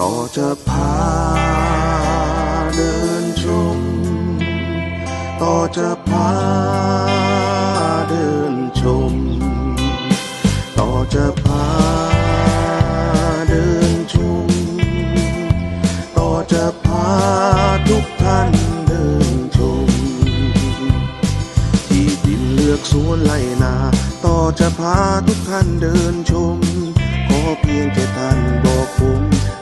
ต่อจะพาเดินชม ต่อจะพาเดินชม ต่อจะพาเดินชม ต่อจะพาทุกท่านเดินชม ที่ดินเลือกสวนไล่นา ต่อจะพาทุกท่านเดินชม ขอเพียงแค่ท่านบอกผม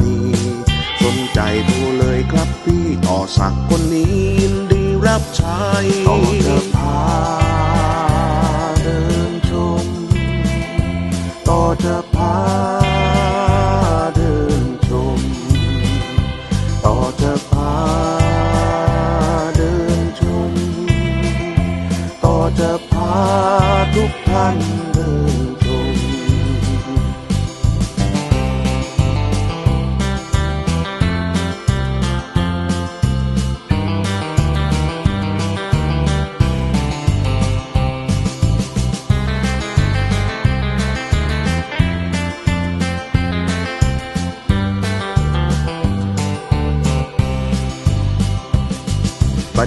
นีสน ใจดูเลยครับพี่ต่อสักคนนี้ยินดีรับใช้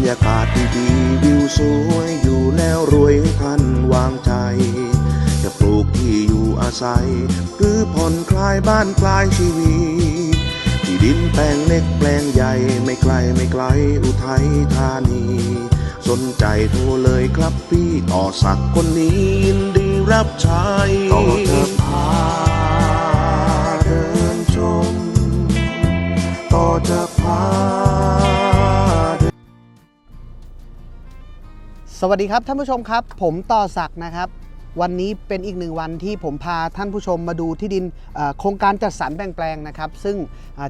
ยากาศดีๆวิวสวยอยู่แล้วรวยท่านวางใจ จะปลูกที่อยู่อาศัย หรือผ่อนคลายบ้านคลายชีวิตที่ดินแปลงเล็กแปลงใหญ่ไม่ไกลไม่ไกลอุทัยธานี สนใจโทรเลยครับพี่ต่อสักคนนี้ยินดีรับใช้ต่อจะพา วัสดีครับท่านผู้ชมครับ ผมต่อศักดิ์นะครับ วันนี้เป็นอีกหนึ่งวันที่ผมพาท่านผู้ชมมาดูที่ดินโครงการจัดสรรแบ่งแปลงนะครับ ซึ่ง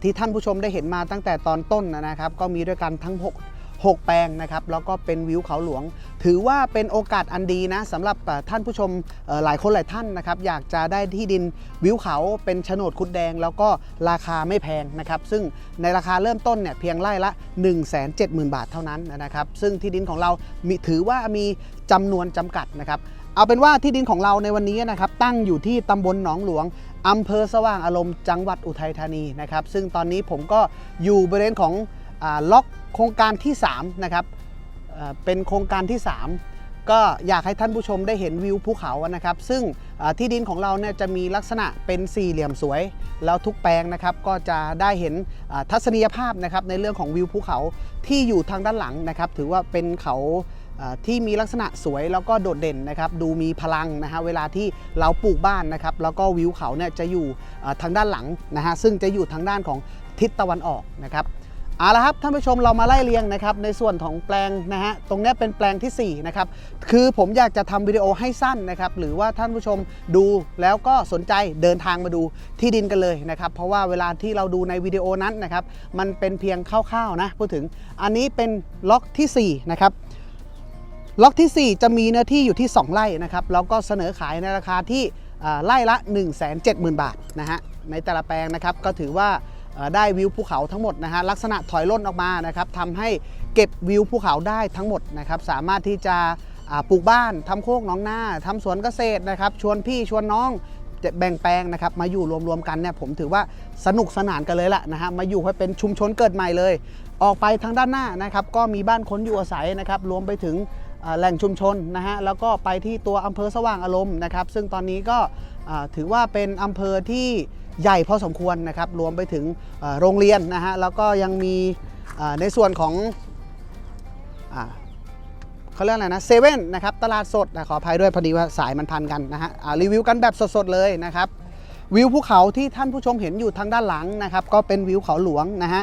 ที่ท่านผู้ชมได้เห็นมาตั้งแต่ตอนต้นนะครับ ก็มีด้วยกันทั้ง 6 6 แปลงนะครับแล้วก็เป็นวิวเขาหลวง ถือว่าเป็นโอกาสอันดีนะสำหรับท่านผู้ชมหลายคนหลายท่านนะครับอยากจะได้ที่ดินวิวเขาเป็นโฉนดคุดแดง แล้วก็ราคาไม่แพงนะครับซึ่งในราคาเริ่มต้นเนี่ยเพียงไร่ละ 1 7 0 0 0 0 บาทเท่านั้นนะครับซึ่งที่ดินของเรามีถือว่ามีจำนวนจำกัดนะครับเอาเป็นว่าที่ดินของเราในวันนี้นะครับตั้งอยู่ที่ตำบลหนองหลวงอำเภอสว่างอารมณ์จังหวัดอุทัยธานีนะครับซึ่งตอนนี้ผมก็อยู่บริเวณของ ล็อกโครงการที่3นะครับเป็นโครงการที่ 3 ก็อยากให้ท่านผู้ชมได้เห็นวิวภูเขานะครับ ซึ่งที่ดินของเราเนี่ยจะมีลักษณะเป็นสี่เหลี่ยมสวย แล้วทุกแปลงนะครับก็จะได้เห็นทัศนียภาพนะครับในเรื่องของวิวภูเขาที่อยู่ทางด้านหลังนะครับ ถือว่าเป็นเขาที่มีลักษณะสวยแล้วก็โดดเด่นนะครับ ดูมีพลังนะฮะเวลาที่เราปลูกบ้านนะครับ แล้วก็วิวเขาเนี่ยจะอยู่ทางด้านหลังนะฮะซึ่งจะอยู่ทางด้านของทิศตะวันออกนะครับ เอาละครับท่านผู้ชมเรามาไล่เรียงนะครับในส่วนของแปลงนะฮะตรงนี้เป็นแปลงทีสี่4นะครับคือผมอยากจะทำวิดีโอให้สั้นนะครับหรือว่าท่านผู้ชมดูแล้วก็สนใจเดินทางมาดูที่ดินกันเลยนะครับเพราะว่าเวลาที่เราดูในวิดีโอนั้นนะครับมันเป็นเพียงคร่าวๆนะพูดถึงอันนี้เป็นล็อกทีสี่4นะครับล็อกที่ 4 จะมีเนื้อที่อยู่ที่ 2 ไร่นะครับแล้วก็เสนอขายในราคาที่อ่าไร่ละ 1 7 0 0 0 0 บาทนะฮะในแต่ละแปลงนะครับก็ถือว่า ได้วิวภูเขาทั้งหมดนะฮะลักษณะถอยร่นออกมานะครับทำให้เก็บวิวภูเขาได้ทั้งหมดนะครับสามารถที่จะปลูกบ้านทำโคกหน้องนาทำสวนเกษตรนะครับชวนพี่ชวนน้องจะแบ่งแปลงนะครับมาอยู่รวมๆกันเนี่ยผมถือว่าสนุกสนานกันเลยละนะฮะมาอยู่ให้เป็นชุมชนเกิดใหม่เลย ออกไปทางด้านหน้านะครับก็มีบ้านคนอยู่อาศัยนะครับรวมไปถึงแหล่งชุมชนนะฮะแล้วก็ไปที่ตัวอำเภอสว่างอารมณ์นะครับซึ่งตอนนี้ก็ถือว่าเป็นอำเภอที่ ใหญ่พอสมควรนะครับ รวมไปถึงโรงเรียนนะฮะ แล้วก็ยังมีในส่วนของอเขาเรียกอะไรนะเซเว่นนะครับ ตลาดสดนะขออภัยด้วยพอดีว่าสายมันพันกันนะฮะรีวิวกันแบบสดๆเลยนะครับ วิวภูเขาที่ท่านผู้ชมเห็นอยู่ทางด้านหลังนะครับ ก็เป็นวิวเขาหลวงนะฮะ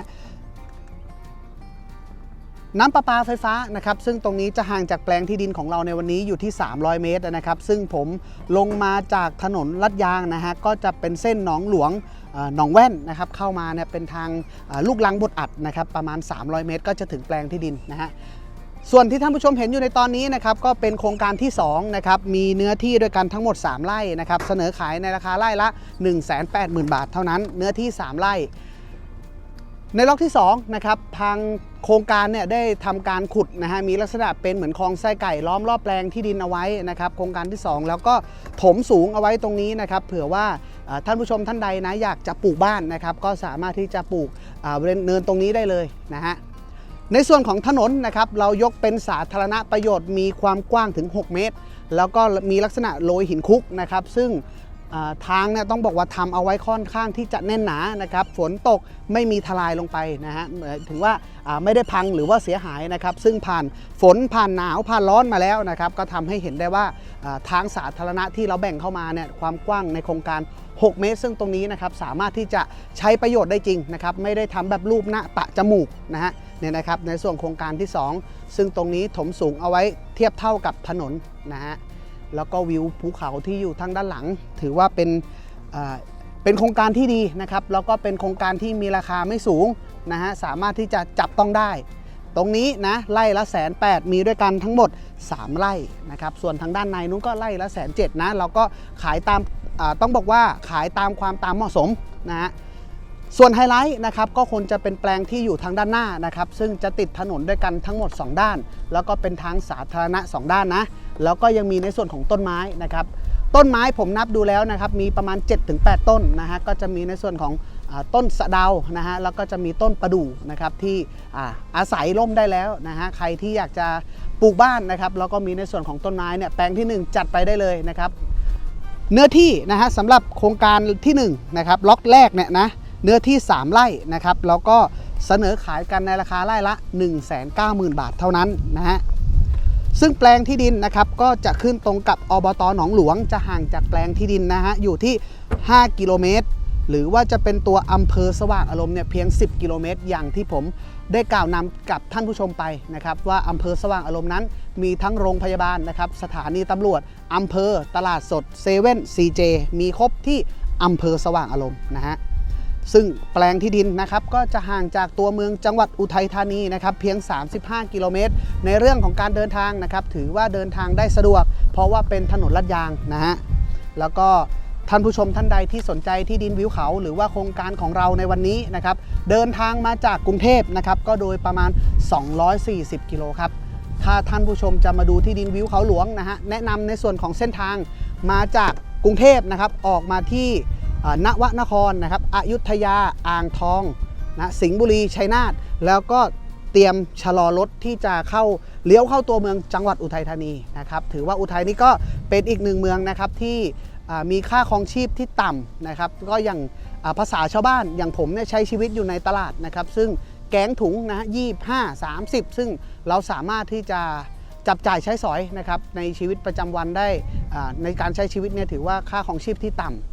น้ำประปาไฟฟ้านะครับซึ่งตรงนี้จะห่างจากแปลงที่ดินของเราในวันนี้อยู่ที่ 300 เมตรนะครับ ซึ่งผมลงมาจากถนนลัดยางนะฮะก็จะเป็นเส้นหนองหลวงเอ่อหนองแว่นนะครับเข้ามาเนี่ยเป็นทางลูกลังบดอัดนะครับประมาณ 300 เมตร ก็จะถึงแปลงที่ดินนะฮะส่วนที่ท่านผู้ชมเห็นอยู่ในตอนนี้นะครับก็เป็นโครงการที่2นะครับมีเนื้อที่ด้วยกันทั้งหมด 3 ไร่นะครับเสนอขายในราคาไร่ละ 180,000 บาทเท่านั้น เนื้อที่ 3 ไร่ ในล็อกที่2นะครับทางโครงการเนี่ยได้ทำการขุดนะฮะมีลักษณะเป็นเหมือนคลองไส้ไก่ล้อมรอบแปลงที่ดินเอาไว้นะครับโครงการที่ 2 แล้วก็ถมสูงเอาไว้ตรงนี้นะครับเผื่อว่าท่านผู้ชมท่านใดนะอยากจะปลูกบ้านนะครับก็สามารถที่จะปลูกบริเวณเนินตรงนี้ได้เลยนะฮะในส่วนของถนนนะครับเรายกเป็นสาธารณประโยชน์มีความกว้างถึง 6 เมตร แล้วก็มีลักษณะโรยหินคุกนะครับซึ่ง ทางเนี่ยต้องบอกว่าทำเอาไว้ค่อนข้างที่จะแน่นหนานะครับฝนตกไม่มีทลายลงไปนะฮะถึงว่าไม่ได้พังหรือว่าเสียหายนะครับ ซึ่งผ่านฝนผ่านหนาวผ่านร้อนมาแล้วนะครับ ก็ทำให้เห็นได้ว่าทางสาธารณะที่เราแบ่งเข้ามาเนี่ยความกว้างในโครงการ 6 เมตร ซึ่งตรงนี้นะครับสามารถที่จะใช้ประโยชน์ได้จริงนะครับ ไม่ได้ทำแบบรูปหน้าปะจมูกนะฮะเนี่ยนะครับในส่วนโครงการที่ 2 ซึ่งตรงนี้ถมสูงเอาไว้เทียบเท่ากับถนนนะฮะ แล้วก็วิวภูเขาที่อยู่ทางด้านหลัง ถือว่าเป็นเป็นโครงการที่ดีนะครับแล้วก็เป็นโครงการที่มีราคาไม่สูงนะฮะสามารถที่จะจับต้องได้ ตรงนี้นะไร่ละแสนแปดมีด้วยกันทั้งหมด 3 ไร่นะครับส่วนทางด้านในนู้นก็ไร่ละแสนเจ็ดนะเราก็ขายตามาต้องบอกว่าขายตามความตามเหมาะสมนะฮะส่วนไฮไลท์นะครับก็คงจะเป็นแปลงที่อยู่ทางด้านหน้านะครับซึ่งจะติดถนนด้วยกันทั้งหมด 2 ด้าน แล้วก็เป็นทางสาธารณะ 2 ด้านนะ แล้วก็ยังมีในส่วนของต้นไม้นะครับ ต้นไม้ผมนับดูแล้วนะครับ มีประมาณ 7-8 ต้นนะฮะ ก็จะมีในส่วนของต้นสะเดานะฮะ แล้วก็จะมีต้นประดู่นะครับที่อาอาศัยร่มได้แล้วนะฮะ ใครที่อยากจะปลูกบ้านนะครับแล้วก็มีในส่วนของต้นไม้เนี่ยแปลงที่หนึ่งจัดไปได้เลยนะครับ เนื้อที่นะฮะสำหรับโครงการที่1นะครับล็อกแรกเนี่ยนะเนื้อที่ 3 ไร่นะครับแล้วก็เสนอขายกันในราคาไร่ละ 190,000 บาทเท่านั้นนะฮะ ซึ่งแปลงที่ดินนะครับก็จะขึ้นตรงกับอบตหนองหลวง จะห่างจากแปลงที่ดินนะฮะอยู่ที่ 5 กิโลเมตร หรือว่าจะเป็นตัวอำเภอสว่างอารมณ์เนี่ยเพียง 10 กิโลเมตร อย่างที่ผมได้กล่าวนำกับท่านผู้ชมไปนะครับว่าอำเภอสว่างอารมณ์นั้น มีทั้งโรงพยาบาลนะครับสถานีตำรวจอำเภอตลาดสดเซเว่นซีเจมีครบที่อำเภอสว่างอารมณ์นะฮะ ซึ่งแปลงที่ดินนะครับก็จะห่างจากตัวเมืองจังหวัดอุทัยธานีนะครับเพียง 35 กิโลเมตร ในเรื่องของการเดินทางนะครับถือว่าเดินทางได้สะดวก เพราะว่าเป็นถนนลาดยางนะฮะแล้วก็ท่านผู้ชมท่านใดที่สนใจที่ดินวิวเขา หรือว่าโครงการของเราในวันนี้นะครับเดินทางมาจากกรุงเทพนะครับก็โดยประมาณ 240 กิโลครับถ้าท่านผู้ชมจะมาดูที่ดินวิวเขาหลวงนะฮะแนะนำในส่วนของเส้นทางมาจากกรุงเทพนะครับออกมาที่ นวนครนะครับอยุธยาอ่างทองนะสิงห์บุรีชัยนาทแล้วก็เตรียมชะลอรถที่จะเข้าเลี้ยวเข้าตัวเมืองจังหวัดอุทัยธานีนะครับถือว่าอุทัยนี่ก็เป็นอีกหนึ่งเมืองนะครับที่มีค่าครองชีพที่ต่ำนะครับก็อย่างภาษาชาวบ้านอย่างผมเนี่ยใช้ชีวิตอยู่ในตลาดนะครับ ซึ่งแกงถุงนะยี่ห้าสามสิบซึ่งเราสามารถที่จะจับจ่ายใช้สอยนะครับในชีวิตประจำวันได้ในการใช้ชีวิตเนี่ยถือว่าค่าของชีพที่ต่ำ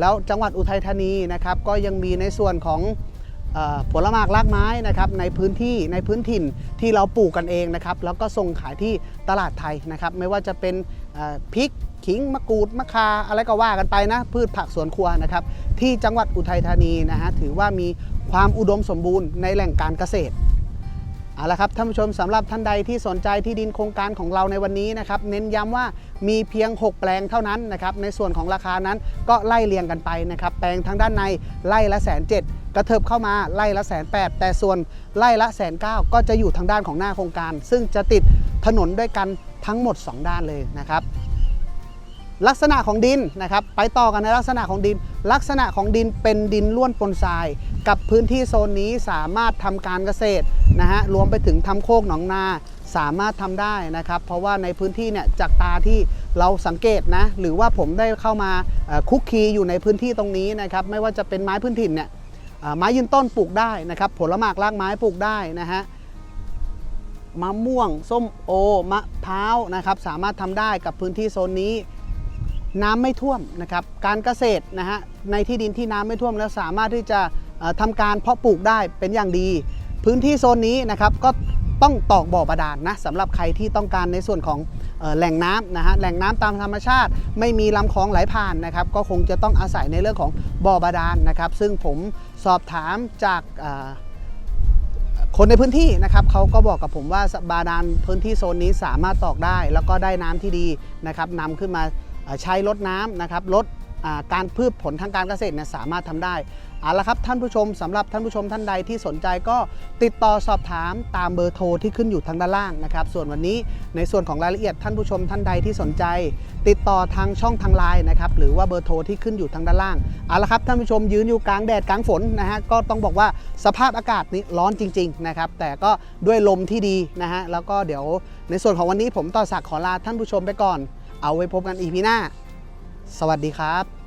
แล้วจังหวัดอุทัยธานีนะครับก็ยังมีในส่วนของอผลไม้รากไม้นะครับในพื้นที่ในพื้นถิ่นที่เราปลูกกันเองนะครับแล้วก็ส่งขายที่ตลาดไทยนะครับไม่ว่าจะเป็นพริกขิงมะกรูดมะคาอะไรก็ว่ากันไปนะพืชผักสวนครัวนะครับที่จังหวัดอุทัยธานีนะฮะถือว่ามีความอุดมสมบูรณ์ในแหล่งการเกษตร เอาละครับท่านผู้ชมสำหรับท่านใดที่สนใจที่ดินโครงการของเราในวันนี้นะครับเน้นย้ำว่ามีเพียง 6 แปลงเท่านั้นนะครับในส่วนของราคานั้นก็ไล่เรียงกันไปนะครับแปลงทางด้านในไล่ละแสนเจ็ดกระเถิบเข้ามาไล่ละแสนแปดแต่ส่วนไล่ละแสนเก้าก็จะอยู่ทางด้านของหน้าโครงการ ซึ่งจะติดถนนด้วยกันทั้งหมด 2 ด้านเลยนะครับ ลักษณะของดินนะครับไปต่อกันในลักษณะของดิน ลักษณะของดินเป็นดินล้วนปนทราย กับพื้นที่โซนนี้สามารถทำการเกษตรนะฮะรวมไปถึงทำโคกหนองนาสามารถทำได้นะครับ เพราะว่าในพื้นที่เนี่ยจากตาที่เราสังเกตนะหรือว่าผมได้เข้ามาคุกคีอยู่ในพื้นที่ตรงนี้นะครับไม่ว่าจะเป็นไม้พื้นถิ่นเนี่ยไม้ยืนต้นปลูกได้นะครับผลไม้รากไม้ปลูกได้นะฮะมะม่วง ส้มโอ มะพร้าวนะครับสามารถทำได้กับพื้นที่โซนนี้ น้ำไม่ท่วมนะครับการเกษตรนะฮะในที่ดินที่น้ำไม่ท่วมแล้วสามารถที่จะเอ่อทำการเพาะปลูกได้เป็นอย่างดี พื้นที่โซนนี้นะครับก็ต้องตอกบ่อบาดาลนนะสำหรับใครที่ต้องการในส่วนของแหล่งน้ำนะฮะแหล่งน้ำตามธรรมชาติ ไม่มีลำคลองไหลผ่านนะครับก็คงจะต้องอาศัยในเรื่องของบ่อบาดาลนะครับ ซึ่งผมสอบถามจากคนในพื้นที่นะครับเขาก็บอกกับผมว่าบาดาลพื้นที่โซนนี้สามารถตอกได้ แล้วก็ได้น้ำที่ดีนะครับนำขึ้นมา ใช้ลดน้ำนะครับลดการพืชผลทางการเกษตรเนี่ยสามารถทำได้เอาละครับท่านผู้ชมสำหรับท่านผู้ชมท่านใดที่สนใจก็ติดต่อสอบถามตามเบอร์โทรที่ขึ้นอยู่ทางด้านล่างนะครับ ส่วนวันนี้ในส่วนของรายละเอียดท่านผู้ชมท่านใดที่สนใจ ติดต่อทางช่องทางไลน์นะครับหรือว่าเบอร์โทรที่ขึ้นอยู่ทางด้านล่างเอาละครับท่านผู้ชมยืนอยู่กลางแดดกลางฝนนะฮะก็ต้องบอกว่าสภาพอากาศนี้ร้อนจริงๆนะครับแต่ก็ด้วยลมที่ดีนะฮะแล้วก็เดี๋ยวในส่วนของวันนี้ผมต่อศักขอลาท่านผู้ชมไปก่อน เอาไว้พบกันอีพีหน้า สวัสดีครับ